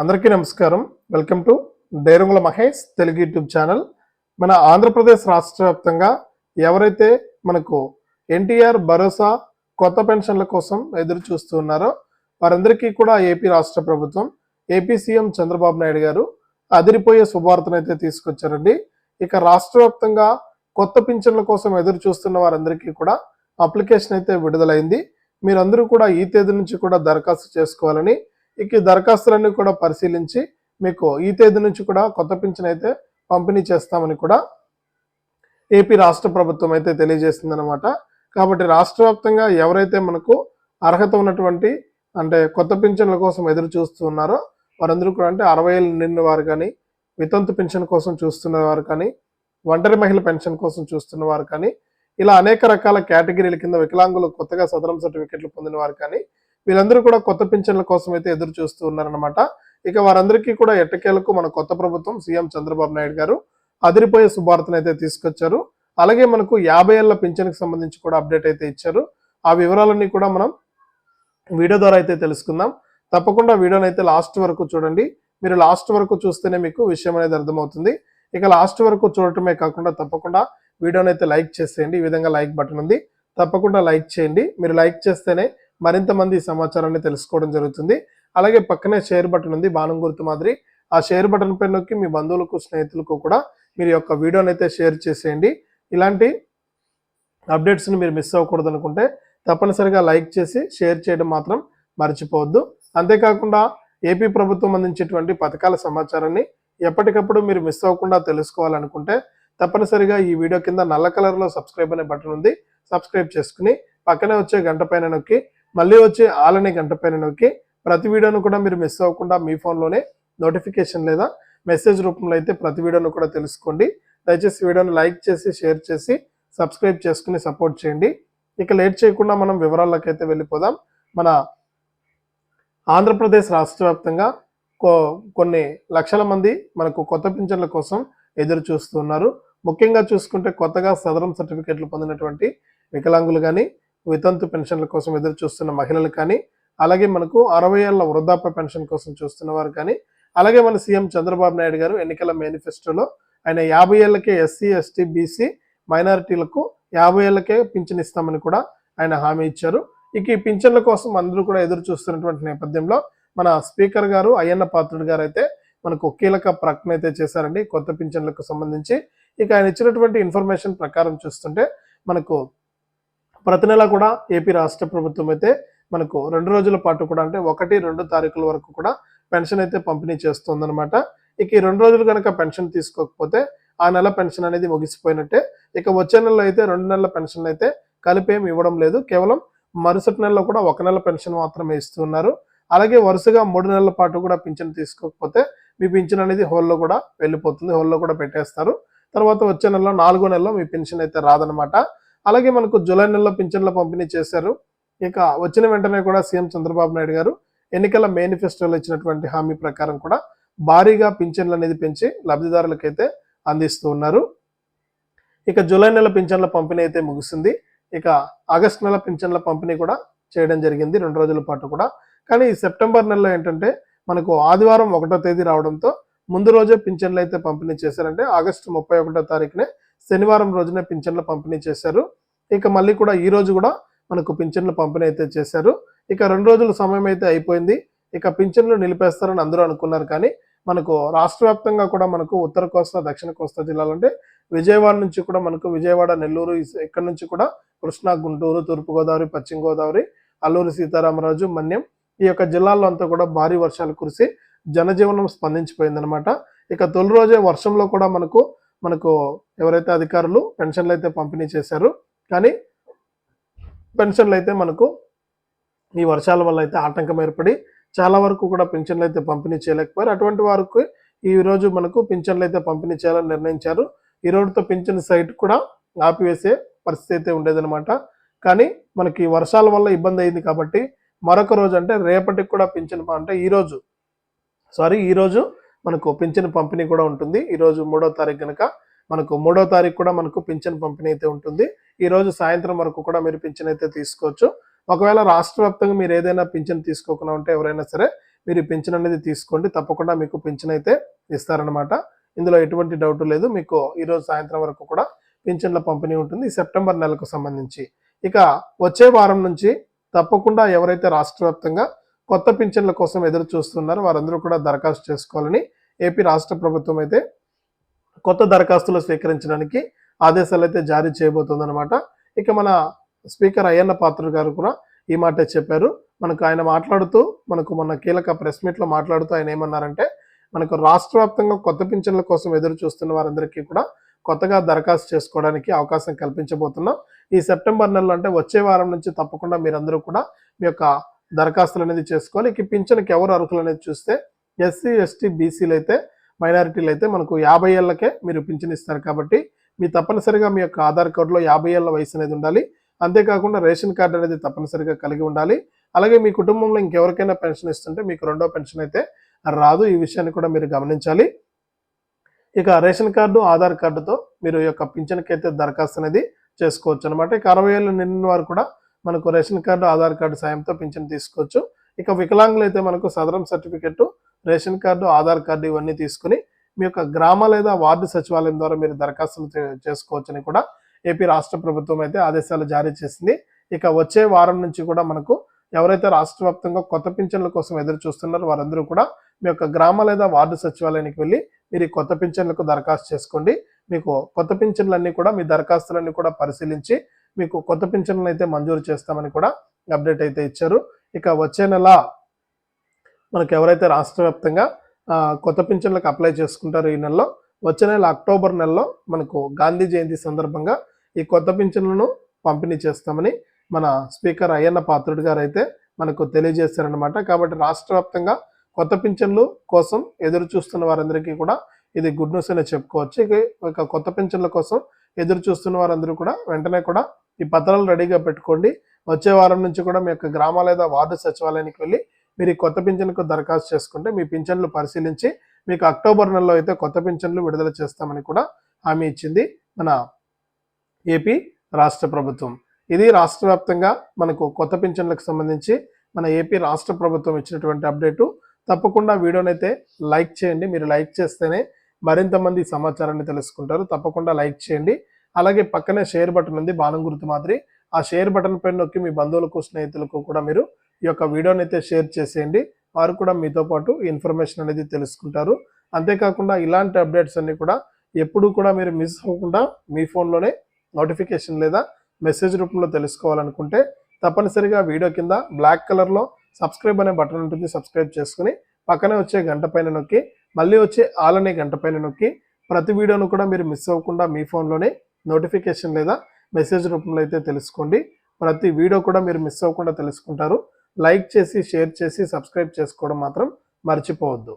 అందరికీ నమస్కారం. Welcome to Dairangula Mahesh Telugu YouTube channel. మన ఆంధ్రప్రదేశ్ రాష్ట్ర వ్యాప్తంగా ఎవరైతే మనకు ఎన్టీఆర్ భరోసా కొత్త పెన్షన్ల కోసం ఎదురు చూస్తున్నారో వారందరికీ కూడా ఏపీ రాష్ట్ర ప్రభుత్వం ఏపీ సీఎం చంద్రబాబు నాయుడు గారు అదిరిపోయే శుభార్తను అయితే తీసుకొచ్చారండి. ఇక రాష్ట్ర వ్యాప్తంగా కొత్త పింఛన్ల కోసం ఎదురు చూస్తున్న వారందరికీ కూడా అప్లికేషన్ అయితే విడుదలైంది. మీరందరూ కూడా ఈ తేదీ నుంచి కూడా దరఖాస్తు చేసుకోవాలని ఇక దరఖాస్తులన్నీ కూడా పరిశీలించి మీకు ఈ తేదీ నుంచి కూడా కొత్త పింఛన్ అయితే పంపిణీ చేస్తామని కూడా ఏపీ రాష్ట్ర ప్రభుత్వం అయితే తెలియజేస్తుంది అనమాట కాబట్టి రాష్ట్ర వ్యాప్తంగా ఎవరైతే మనకు అర్హత ఉన్నటువంటి అంటే కొత్త పింఛన్ల కోసం ఎదురు చూస్తున్నారో వారందరూ కూడా అంటే అరవై ఏళ్ళు నిండిన వారు కానీ వితంతు పెన్షన్ కోసం చూస్తున్న వారు కానీ ఒంటరి మహిళ పెన్షన్ కోసం చూస్తున్న వారు కానీ ఇలా అనేక రకాల కేటగిరీల కింద వికలాంగులు కొత్తగా సదరం సర్టిఫికెట్లు పొందిన వారు కానీ వీళ్ళందరూ కూడా కొత్త పింఛన్ల కోసం అయితే ఎదురు చూస్తూ ఉన్నారనమాట ఇక వారందరికీ కూడా ఎట్టకేలకు మన కొత్త ప్రభుత్వం సీఎం చంద్రబాబు నాయుడు గారు అదిరిపోయే శుభార్తను అయితే తీసుకొచ్చారు. అలాగే మనకు యాభై ఏళ్ళ పింఛన్కి సంబంధించి కూడా అప్డేట్ అయితే ఇచ్చారు. ఆ వివరాలన్నీ కూడా మనం వీడియో ద్వారా అయితే తెలుసుకుందాం. తప్పకుండా వీడియోని అయితే లాస్ట్ వరకు చూడండి. మీరు లాస్ట్ వరకు చూస్తేనే మీకు విషయం అనేది అర్థమవుతుంది. ఇక లాస్ట్ వరకు చూడటమే కాకుండా తప్పకుండా వీడియోని అయితే లైక్ చేసేయండి. ఈ విధంగా లైక్ బటన్ ఉంది. తప్పకుండా లైక్ చేయండి. మీరు లైక్ చేస్తేనే మరింత మంది సమాచారాన్ని తెలుసుకోవడం జరుగుతుంది. అలాగే పక్కనే షేర్ బటన్ ఉంది బాణం గుర్తు మాదిరి. ఆ షేర్ బటన్ పై నొక్కి మీ బంధువులకు స్నేహితులకు కూడా మీరు యొక్క వీడియోని అయితే షేర్ చేసేయండి. ఇలాంటి అప్డేట్స్ని మీరు మిస్ అవ్వకూడదు అనుకుంటే తప్పనిసరిగా లైక్ చేసి షేర్ చేయడం మాత్రం మర్చిపోవద్దు. అంతేకాకుండా ఏపీ ప్రభుత్వం అందించేటువంటి పథకాల సమాచారాన్ని ఎప్పటికప్పుడు మీరు మిస్ అవ్వకుండా తెలుసుకోవాలనుకుంటే తప్పనిసరిగా ఈ వీడియో కింద నల్ల కలర్లో సబ్స్క్రైబ్ అనే బటన్ ఉంది. సబ్స్క్రైబ్ చేసుకుని పక్కనే వచ్చే గంట పైన నొక్కి మళ్ళీ వచ్చే ఆలనే గంట పైన నొక్కి ప్రతి వీడియోను కూడా మీరు మిస్ అవ్వకుండా మీ ఫోన్లోనే నోటిఫికేషన్ లేదా మెసేజ్ రూపంలో అయితే ప్రతి వీడియోను కూడా తెలుసుకోండి. దయచేసి వీడియోను లైక్ చేసి షేర్ చేసి సబ్స్క్రైబ్ చేసుకుని సపోర్ట్ చేయండి. ఇక లేట్ చేయకుండా మనం వివరాల్లోకి అయితే వెళ్ళిపోదాం. మన ఆంధ్రప్రదేశ్ రాష్ట్ర వ్యాప్తంగా కో కొన్ని లక్షల మంది మనకు కొత్త పింఛన్ల కోసం ఎదురు చూస్తున్నారు ముఖ్యంగా చూసుకుంటే కొత్తగా సదరం సర్టిఫికెట్లు పొందినటువంటి వికలాంగులు కానీ వితంతు పెన్షన్ల కోసం ఎదురు చూస్తున్న మహిళలు కానీ అలాగే మనకు అరవై ఏళ్ళ వృద్ధాప్య పెన్షన్ కోసం చూస్తున్న వారు కానీ అలాగే మన సీఎం చంద్రబాబు నాయుడు గారు ఎన్నికల మేనిఫెస్టోలో ఆయన యాభై ఏళ్ళకే ఎస్సీ ఎస్టీ బీసీ మైనారిటీలకు యాభై ఏళ్ళకే పింఛన్ ఇస్తామని కూడా ఆయన హామీ ఇచ్చారు. ఇక ఈ పింఛన్ల కోసం అందరూ కూడా ఎదురు చూస్తున్నటువంటి నేపథ్యంలో మన స్పీకర్ గారు అయ్యన్న పాత్రుడు గారు అయితే మనకు కీలక ప్రకటన అయితే చేశారండి కొత్త పింఛన్లకు సంబంధించి. ఇక ఆయన ఇచ్చినటువంటి ఇన్ఫర్మేషన్ ప్రకారం చూస్తుంటే మనకు ప్రతి నెల కూడా ఏపీ రాష్ట్ర ప్రభుత్వం అయితే మనకు రెండు రోజుల పాటు కూడా అంటే ఒకటి రెండు తారీఖుల వరకు కూడా పెన్షన్ అయితే పంపిణీ చేస్తుందన్నమాట. ఇక ఈ రెండు రోజులు కనుక పెన్షన్ తీసుకోకపోతే ఆ నెల పెన్షన్ అనేది ముగిసిపోయినట్టే. ఇక వచ్చే నెలలో అయితే రెండు నెలల పెన్షన్ అయితే కలిపేం ఇవ్వడం లేదు. కేవలం మరుసటి నెలలో కూడా ఒక నెల పెన్షన్ మాత్రమే ఇస్తున్నారు అలాగే వరుసగా మూడు నెలల పాటు కూడా పింఛన్ తీసుకోకపోతే మీ పింఛన్ అనేది హోల్లో కూడా వెళ్ళిపోతుంది. హోల్లో కూడా పెట్టేస్తారు. తర్వాత వచ్చే నెలలో నాలుగో నెలలో మీ పెన్షన్ అయితే రాదనమాట అలాగే మనకు జూలై నెలలో పింఛన్ల పంపిణీ చేశారు. ఇక వచ్చిన వెంటనే కూడా సీఎం చంద్రబాబు నాయుడు గారు ఎన్నికల మేనిఫెస్టోలో ఇచ్చినటువంటి హామీ ప్రకారం కూడా భారీగా పింఛన్లు అనేది పెంచి లబ్ధిదారులకైతే అందిస్తూ ఉన్నారు. ఇక జూలై నెల పింఛన్ల పంపిణీ అయితే ముగిసింది. ఇక ఆగస్ట్ నెల పింఛన్ల పంపిణీ కూడా చేయడం జరిగింది రెండు రోజుల పాటు కూడా. కానీ ఈ సెప్టెంబర్ నెలలో ఏంటంటే మనకు ఆదివారం ఒకటో తేదీ రావడంతో ముందు రోజే పింఛన్లు అయితే పంపిణీ చేశారంటే ఆగస్టు ముప్పై ఒకటో తారీఖునే శనివారం రోజునే పింఛన్ల పంపిణీ చేశారు. ఇక మళ్ళీ కూడా ఈ రోజు కూడా మనకు పింఛన్లు పంపిణీ అయితే చేశారు. ఇక రెండు రోజుల సమయం అయితే అయిపోయింది. ఇక పింఛన్లు నిలిపేస్తారని అందరూ అనుకున్నారు కానీ మనకు రాష్ట్ర వ్యాప్తంగా కూడా మనకు ఉత్తర కోస్తా దక్షిణ కోస్తా జిల్లాలంటే విజయవాడ నుంచి కూడా మనకు విజయవాడ నెల్లూరు ఇక్కడ నుంచి కూడా కృష్ణా గుంటూరు తూర్పుగోదావరి పశ్చిమ గోదావరి అల్లూరు సీతారామరాజు మన్యం ఈ యొక్క జిల్లాల్లో అంతా కూడా భారీ వర్షాలు కురిసి జనజీవనం స్పందించిపోయిందనమాట ఇక తొలి రోజే వర్షంలో కూడా మనకు మనకు ఎవరైతే అధికారులు పెన్షన్లు అయితే పంపిణీ చేశారు కానీ పెన్షన్లు అయితే మనకు ఈ వర్షాల వల్ల అయితే ఆటంకం ఏర్పడి చాలా వరకు కూడా పింఛన్లు అయితే పంపిణీ చేయలేకపోయారు. అటువంటి వారికి ఈ రోజు మనకు పింఛన్లు అయితే పంపిణీ చేయాలని నిర్ణయించారు. ఈ రోజుతో పింఛన్ సైట్ కూడా ఆపివేసే పరిస్థితి అయితే ఉండేదన్నమాట. కానీ మనకి వర్షాల వల్ల ఇబ్బంది అయింది కాబట్టి మరొక రోజు అంటే రేపటికి కూడా పింఛన్ అంటే ఈరోజు సారీ ఈరోజు మనకు పింఛన్ పంపిణీ కూడా ఉంటుంది. ఈరోజు మూడో తారీఖు కనుక మనకు మూడో తారీఖు కూడా మనకు పింఛన్ పంపిణీ అయితే ఉంటుంది. ఈ రోజు సాయంత్రం వరకు కూడా మీరు పింఛన్ అయితే తీసుకోవచ్చు. ఒకవేళ రాష్ట్ర వ్యాప్తంగా మీరు ఏదైనా పింఛన్ తీసుకోకుండా ఉంటే ఎవరైనా సరే మీరు పింఛన్ అనేది తీసుకోండి. తప్పకుండా మీకు పింఛన్ అయితే ఇస్తారనమాట ఇందులో ఎటువంటి డౌట్ లేదు. మీకు ఈరోజు సాయంత్రం వరకు కూడా పింఛన్ల పంపిణీ ఉంటుంది. సెప్టెంబర్ నెలకు సంబంధించి. ఇక వచ్చే వారం నుంచి తప్పకుండా ఎవరైతే రాష్ట్ర కొత్త పింఛన్ల కోసం ఎదురు చూస్తున్నారో వారందరూ కూడా దరఖాస్తు చేసుకోవాలని ఏపీ రాష్ట్ర ప్రభుత్వం అయితే కొత్త దరఖాస్తులు స్వీకరించడానికి ఆదేశాలు అయితే జారీ చేయబోతుందన్నమాట. ఇక మన స్పీకర్ అయ్యన్న పాత్ర గారు కూడా ఈ మాటే చెప్పారు. మనకు ఆయన మాట్లాడుతూ మనకు మన కీలక ప్రెస్ మీట్లో మాట్లాడుతూ ఆయన ఏమన్నారంటే మనకు రాష్ట్ర వ్యాప్తంగా కొత్త పింఛన్ల కోసం ఎదురు చూస్తున్న వారందరికీ కూడా కొత్తగా దరఖాస్తు చేసుకోవడానికి అవకాశం కల్పించబోతున్నాం. ఈ సెప్టెంబర్ నెలలో అంటే వచ్చే వారం నుంచి తప్పకుండా మీరందరూ కూడా మీ యొక్క దరఖాస్తులు అనేది చేసుకోవాలి. ఇక పింఛన్కి ఎవరు అర్హులు అనేది చూస్తే ఎస్సీ ఎస్టీ బీసీలు అయితే మైనారిటీలు అయితే మనకు యాభై ఏళ్ళకే మీరు పింఛన్ ఇస్తారు కాబట్టి మీ తప్పనిసరిగా మీ యొక్క ఆధార్ కార్డులో యాభై ఏళ్ళ వయసు అనేది ఉండాలి. అంతేకాకుండా రేషన్ కార్డు అనేది తప్పనిసరిగా కలిగి ఉండాలి. అలాగే మీ కుటుంబంలో ఇంకెవరికైనా పెన్షన్ ఇస్తుంటే మీకు రెండో పెన్షన్ అయితే రాదు. ఈ విషయాన్ని కూడా మీరు గమనించాలి. ఇక రేషన్ కార్డు ఆధార్ కార్డుతో మీరు ఈ యొక్క పింఛన్కి అయితే దరఖాస్తు అనేది చేసుకోవచ్చు అనమాట ఇక అరవై ఏళ్ళు నిండిన వారు కూడా మనకు రేషన్ కార్డు ఆధార్ కార్డు సాయంతో పింఛన్ తీసుకోవచ్చు. ఇక వికలాంగులు అయితే మనకు Sadaram certificate ration card Aadhaar card ఇవన్నీ తీసుకుని మీ యొక్క గ్రామ లేదా వార్డు సచివాలయం ద్వారా మీరు దరఖాస్తులు చే- చేసుకోవచ్చని కూడా ఏపీ రాష్ట్ర ప్రభుత్వం అయితే ఆదేశాలు జారీ చేసింది. ఇక వచ్చే వారం నుంచి కూడా మనకు ఎవరైతే రాష్ట్ర వ్యాప్తంగా కొత్త పింఛన్ల కోసం ఎదురు చూస్తున్నారో వారందరూ కూడా మీ యొక్క గ్రామ లేదా వార్డు సచివాలయానికి వెళ్ళి మీరు ఈ కొత్త పింఛన్లకు దరఖాస్తు చేసుకోండి. మీకు కొత్త పింఛన్లన్నీ కూడా మీ దరఖాస్తులన్నీ కూడా పరిశీలించి మీకు కొత్త పింఛన్లు అయితే మంజూరు చేస్తామని కూడా అప్డేట్ అయితే ఇచ్చారు. ఇక వచ్చే నెల మనకు ఎవరైతే రాష్ట్ర వ్యాప్తంగా కొత్త పింఛన్లకు అప్లై చేసుకుంటారో ఈ నెలలో వచ్చే నెల అక్టోబర్ నెలలో మనకు గాంధీ జయంతి సందర్భంగా ఈ కొత్త పింఛన్లను పంపిణీ చేస్తామని మన స్పీకర్ అయ్యన్న పాత్రుడు గారు అయితే మనకు తెలియజేశారనమాట కాబట్టి రాష్ట్ర వ్యాప్తంగా కొత్త పింఛన్లు కోసం ఎదురు చూస్తున్న వారందరికీ కూడా ఇది గుడ్ న్యూస్ అనే చెప్పుకోవచ్చు. ఇక కొత్త పింఛన్ల కోసం ఎదురు చూస్తున్న వారందరూ కూడా వెంటనే కూడా ఈ పత్రాలు రెడీగా పెట్టుకోండి. వచ్చే వారం నుంచి కూడా మీ యొక్క గ్రామ లేదా వార్డు సచివాలయానికి వెళ్ళి మీరు ఈ కొత్త పింఛన్కు దరఖాస్తు చేసుకుంటే మీ పింఛన్లు పరిశీలించి మీకు అక్టోబర్ నెలలో అయితే కొత్త పింఛన్లు విడుదల చేస్తామని కూడా హామీ ఇచ్చింది మన ఏపీ రాష్ట్ర ప్రభుత్వం. ఇది రాష్ట్ర వ్యాప్తంగా మనకు కొత్త పింఛన్లకు సంబంధించి మన ఏపీ రాష్ట్ర ప్రభుత్వం ఇచ్చినటువంటి అప్డేటు. తప్పకుండా వీడియోనైతే లైక్ చేయండి. మీరు లైక్ చేస్తేనే మరింత మంది సమాచారాన్ని తెలుసుకుంటారు. తప్పకుండా లైక్ చేయండి. అలాగే పక్కనే షేర్ బటన్ ఉంది. బాణం గుర్తు మాదిరి. ఆ షేర్ బటన్ పైన నొక్కి మీ బంధువులకు స్నేహితులకు కూడా మీరు ఈ యొక్క వీడియోని అయితే షేర్ చేసేయండి. వారు కూడా మీతో పాటు ఇన్ఫర్మేషన్ అనేది తెలుసుకుంటారు. అంతేకాకుండా ఇలాంటి అప్డేట్స్ అన్నీ కూడా ఎప్పుడు కూడా మీరు మిస్ అవ్వకుండా మీ ఫోన్లోనే నోటిఫికేషన్ లేదా మెసేజ్ రూపంలో తెలుసుకోవాలనుకుంటే తప్పనిసరిగా వీడియో కింద బ్లాక్ కలర్లో సబ్స్క్రైబ్ అనే బటన్ ఉంటుంది. సబ్స్క్రైబ్ చేసుకుని పక్కనే వచ్చే గంట పైన నొక్కి మళ్ళీ వచ్చే ఆల్ అనే గంట పైన నొక్కి ప్రతి వీడియోను కూడా మీరు మిస్ అవ్వకుండా మీ ఫోన్లోనే నోటిఫికేషన్ లేదా మెసేజ్ రూపంలో అయితే తెలుసుకోండి. ప్రతి వీడియో కూడా మీరు మిస్ అవ్వకుండా తెలుసుకుంటారు. లైక్ చేసి షేర్ చేసి సబ్స్క్రైబ్ చేసుకోవడం మాత్రం మర్చిపోవద్దు.